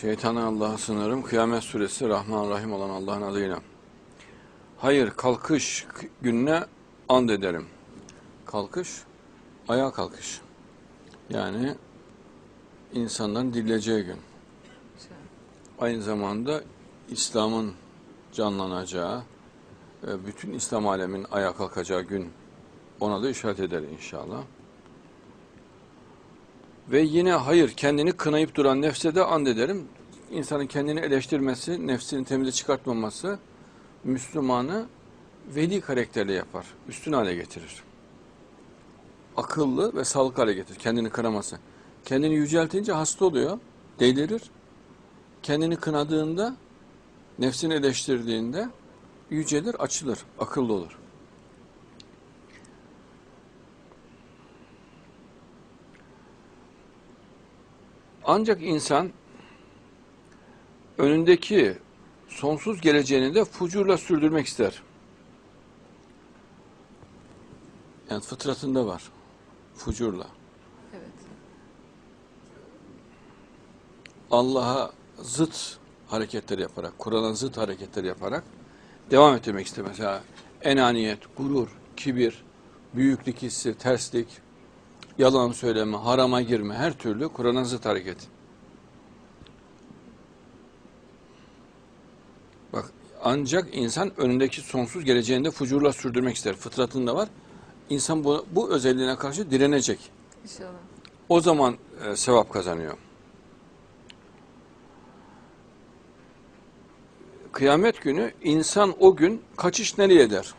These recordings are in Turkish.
Şeytana Allah'a sınırım. Kıyamet suresi Rahman Rahim olan Allah'ın adıyla. Hayır kalkış gününe and ederim. Kalkış, ayağa kalkış. Yani insanların dirileceği gün. Aynı zamanda İslam'ın canlanacağı, e, bütün İslam alemin ayağa kalkacağı gün ona da işaret eder inşallah. Ve yine hayır kendini kınayıp duran nefse de and ederim. İnsanın kendini eleştirmesi, nefsini temize çıkartmaması Müslümanı veli karakterli yapar. Üstün hale getirir. Akıllı ve sağlıklı hale getirir. Kendini kınaması. Kendini yüceltince hasta oluyor. Delirir. Kendini kınadığında, nefsini eleştirdiğinde yücelir, açılır, akıllı olur. Ancak insan önündeki sonsuz geleceğini de fucurla sürdürmek ister. Yani fıtratında var. Fucurla. Evet. Allah'a zıt hareketler yaparak, Kur'an'a zıt hareketler yaparak devam ettirmek ister. Mesela enaniyet, gurur, kibir, büyüklük hissi, terslik, yalan söyleme, harama girme, her türlü Kur'an'a zıt hareket. Bak ancak insan önündeki sonsuz geleceğinde fucurla sürdürmek ister. Fıtratında var. İnsan bu, bu özelliğine karşı direnecek. İnşallah. O zaman e, sevap kazanıyor. Kıyamet günü insan o gün kaçış nereye der?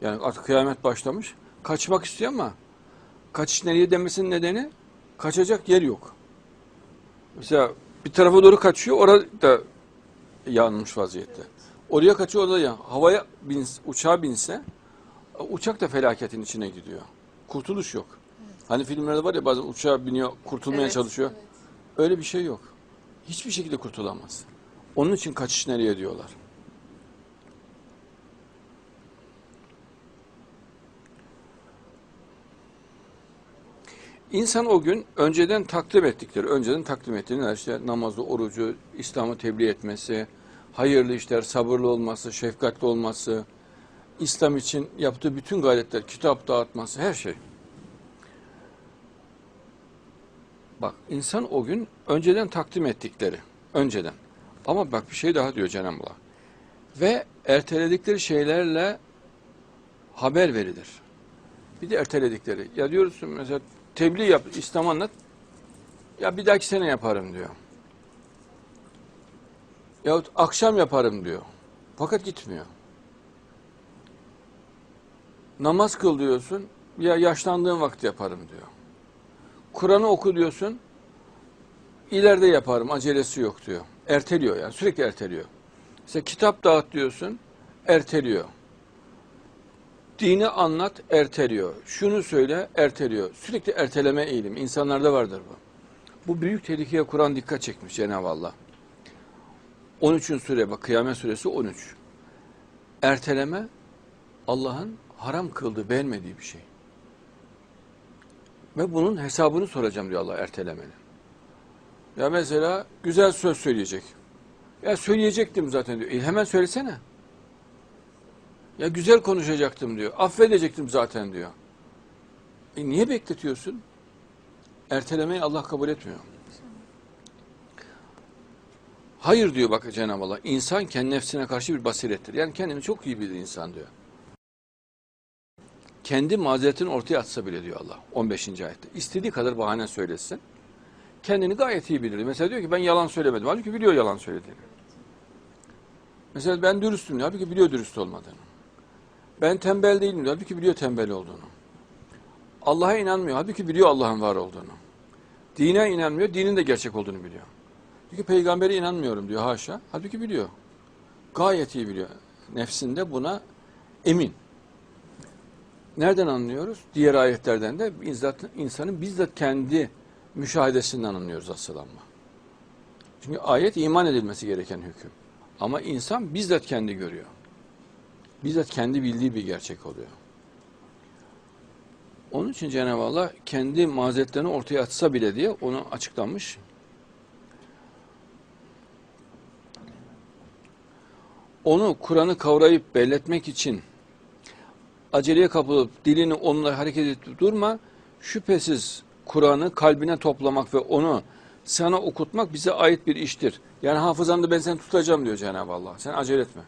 Yani artık kıyamet başlamış. Kaçmak istiyor ama kaçış nereye demesinin nedeni kaçacak yer yok. Mesela bir tarafa doğru kaçıyor, orada yanmış vaziyette. Oraya kaçıyor, orada yan. Havaya bin, uçağa binse uçak da felaketin içine gidiyor. Kurtuluş yok. Hani filmlerde var ya bazen uçağa biniyor, kurtulmaya Evet, çalışıyor. evet. Öyle bir şey yok. Hiçbir şekilde kurtulamaz. Onun için kaçış nereye diyorlar. İnsan o gün önceden takdim ettikleri, önceden takdim neler? işte namazı, orucu, İslam'ı tebliğ etmesi, hayırlı işler, sabırlı olması, şefkatli olması, İslam için yaptığı bütün gayretler, kitap dağıtması, her şey. Bak insan o gün önceden takdim ettikleri, önceden. Ama bak bir şey daha diyor Cenab-ı Allah. Ve erteledikleri şeylerle haber verilir. Bir de erteledikleri. Ya diyorsun mesela tebliğ yap, İslam anlat. Ya bir dahaki sene yaparım diyor. Yahut akşam yaparım diyor. Fakat gitmiyor. Namaz kıl diyorsun. Ya yaşlandığım vakit yaparım diyor. Kur'an'ı oku diyorsun. İleride yaparım, acelesi yok diyor. Erteliyor yani, sürekli erteliyor. Mesela kitap dağıt diyorsun, erteliyor. Dini anlat, erteliyor. Şunu söyle, erteliyor. Sürekli erteleme eğilimi. İnsanlarda vardır bu. Bu büyük tehlikeye Kur'an dikkat çekmiş Cenab-ı Allah. 13. sure bak Kıyamet suresi 13. Erteleme Allah'ın haram kıldığı, beğenmediği bir şey. Ve bunun hesabını soracağım diyor Allah ertelemenin. Ya mesela güzel söz söyleyecek. Ya söyleyecektim zaten diyor. E hemen söylesene. Ya güzel konuşacaktım diyor. Affedecektim zaten diyor. E niye bekletiyorsun? Ertelemeyi Allah kabul etmiyor. Hayır diyor bak Cenab-ı Allah. İnsan kendi nefsine karşı bir basirettir. Yani kendini çok iyi bilir insan diyor. Kendi mazeretini ortaya atsa bile diyor Allah 15. ayette. İstediği kadar bahane söylesin. Kendini gayet iyi bilir. Mesela diyor ki ben yalan söylemedim. Halbuki biliyor yalan söylediğini. Mesela ben dürüstüm diyor. Halbuki biliyor dürüst olmadığını. Ben tembel değilim diyor. Halbuki biliyor tembel olduğunu. Allah'a inanmıyor. Halbuki biliyor Allah'ın var olduğunu. Dine inanmıyor. Dinin de gerçek olduğunu biliyor. Ki peygambere inanmıyorum diyor haşa. Halbuki biliyor. Gayet iyi biliyor. Nefsinde buna emin. Nereden anlıyoruz? Diğer ayetlerden de insanın bizzat kendi müşahedesinden anlıyoruz asıl ama. Çünkü ayet iman edilmesi gereken hüküm. Ama insan bizzat kendi görüyor bizzat kendi bildiği bir gerçek oluyor. Onun için Cenab-ı Allah kendi mazeretlerini ortaya atsa bile diye onu açıklamış. Onu Kur'an'ı kavrayıp belletmek için aceleye kapılıp dilini onunla hareket edip durma. Şüphesiz Kur'an'ı kalbine toplamak ve onu sana okutmak bize ait bir iştir. Yani hafızanda ben seni tutacağım diyor Cenab-ı Allah. Sen acele etme.